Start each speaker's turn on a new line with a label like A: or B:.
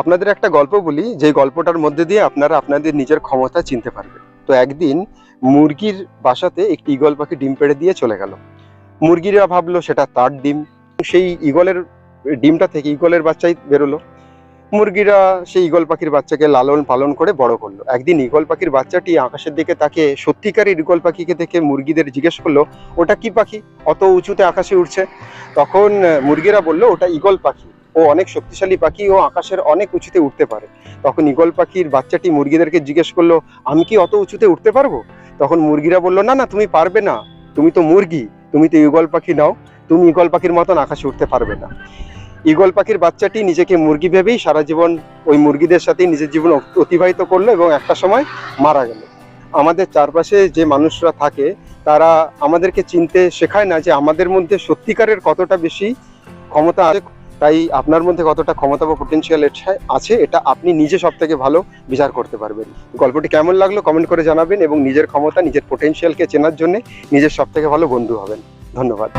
A: আপনাদের একটা গল্প বলি, যে গল্পটার মধ্যে দিয়ে আপনারা আপনাদের নিজের ক্ষমতা চিনতে পারবেন। তো একদিন মুরগির বাসাতে একটি ঈগল পাখি ডিম পেড়ে দিয়ে চলে গেল। মুরগিরা ভাবলো সেটা তার ডিম। সেই ঈগলের ডিমটা থেকে ঈগলের বাচ্চাই বেরোলো। মুরগিরা সেই ঈগল পাখির বাচ্চাকে লালন পালন করে বড় করল। একদিন ঈগল পাখির বাচ্চাটি আকাশের দিকে তাকে সত্যিকারের ঈগল পাখিকে দেখে মুরগিদের জিজ্ঞেস করল, ওটা কি পাখি? অত উঁচুতে আকাশে উঠছে তখন মুরগিরা বলল, ওটা ঈগল পাখি। ও অনেক শক্তিশালী পাখি ও আকাশের অনেক উঁচুতে উঠতে পারে। তখন ঈগল পাখির বাচ্চাটি মুরগিদেরকে জিজ্ঞেস করল, আমি কি অত উঁচুতে উঠতে পারব? তখন মুরগিরা বলল, না না, তুমি পারবে না। তুমি তো মুরগি, তুমি তো ঈগল পাখি নাও। তুমি ঈগল পাখির মতন আকাশে উঠতে পারবে না। ঈগল পাখির বাচ্চাটি নিজেকে মুরগি ভেবেই সারা জীবন ওই মুরগিদের সাথেই নিজের জীবন অতিবাহিত করল এবং একটা সময় মারা গেল। আমাদের চারপাশে যে মানুষরা থাকে, তারা আমাদেরকে চিনতে শেখায় না যে আমাদের মধ্যে সত্যিকারের কতটা বেশি ক্ষমতা আছে তাই আপনার মধ্যে কতটা ক্ষমতা বা পোটেন্সিয়াল আছে, এটা আপনি নিজে সব থেকে ভালো বিচার করতে পারবেন। গল্পটি কেমন লাগল কমেন্ট করে জানাবেন এবং নিজের ক্ষমতা, নিজের পোটেন্সিয়ালকে চেনার জন্য নিজের সব থেকে ভালো বন্ধু হবেন। ধন্যবাদ।